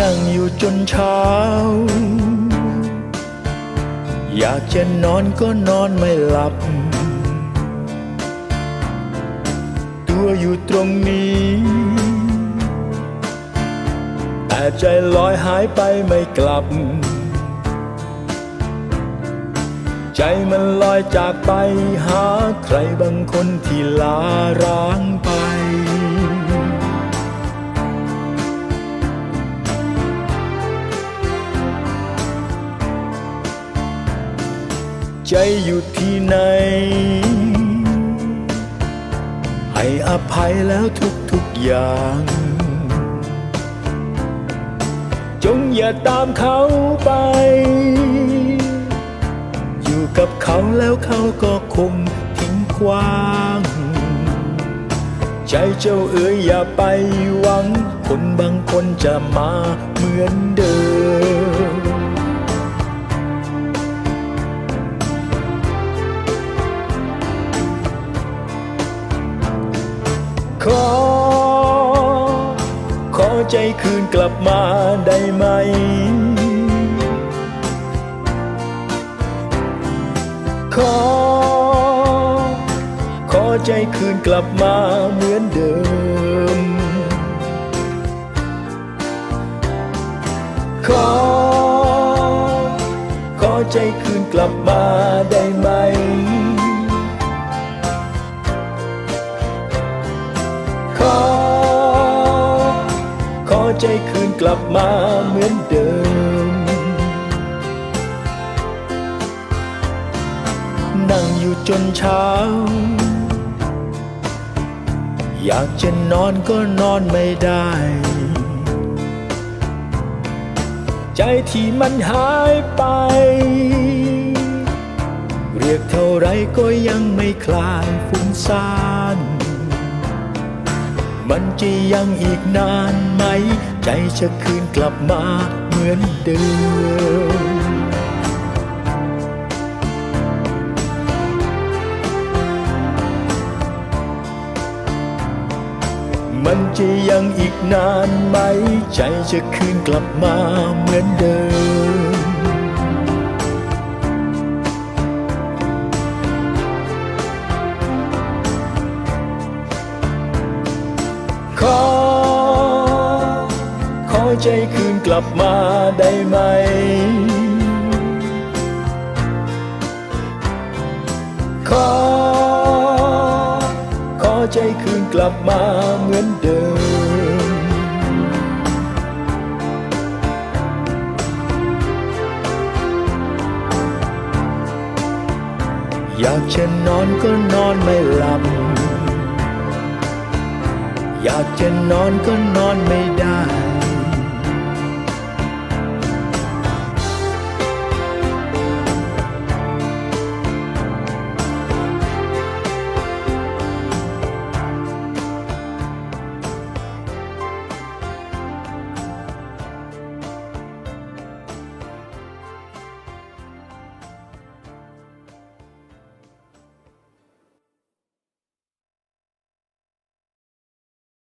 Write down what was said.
นั่งอยู่จนเช้า อยากจะนอนก็นอนไม่หลับ ตัวอยู่ตรงนี้ แต่ใจลอยหายไปไม่กลับ ใจมันลอยจากไปหาใครบางคนที่ลาร้างไป ใจอยู่ที่ไหน ให้อภัยแล้วทุกๆอย่าง จงอย่าตามเขาไป อยู่กับเขาแล้วเขาก็คงทิ้งกว้าง ใจเจ้าเอ๋ยอย่าไปหวัง คนบางคนจะมาเหมือนเดิม ขอ ขอใจคืนกลับมาได้ไหม ขอ ขอใจคืนกลับมาเหมือนเดิม ขอ ขอใจคืนกลับมาได้ไหม ใจคืนกลับมาเหมือนเดิม นั่งอยู่จนเช้า อยากจะนอนก็นอนไม่ได้ ใจที่มันหายไป เรียกเท่าไรก็ยังไม่คลายฟุ้งซ่าน มันจะยังอีกนานไหม ใจจะคืนกลับมาเหมือนเดิมมันจะยังอีกนานไหม ใจจะคืนกลับมาเหมือนเดิม ขอใจคืนกลับมาได้ไหม ขอ ขอใจคืนกลับมาเหมือนเดิม อยากจะนอนก็นอนไม่หลับอยากจะนอนก็นอนไม่ได้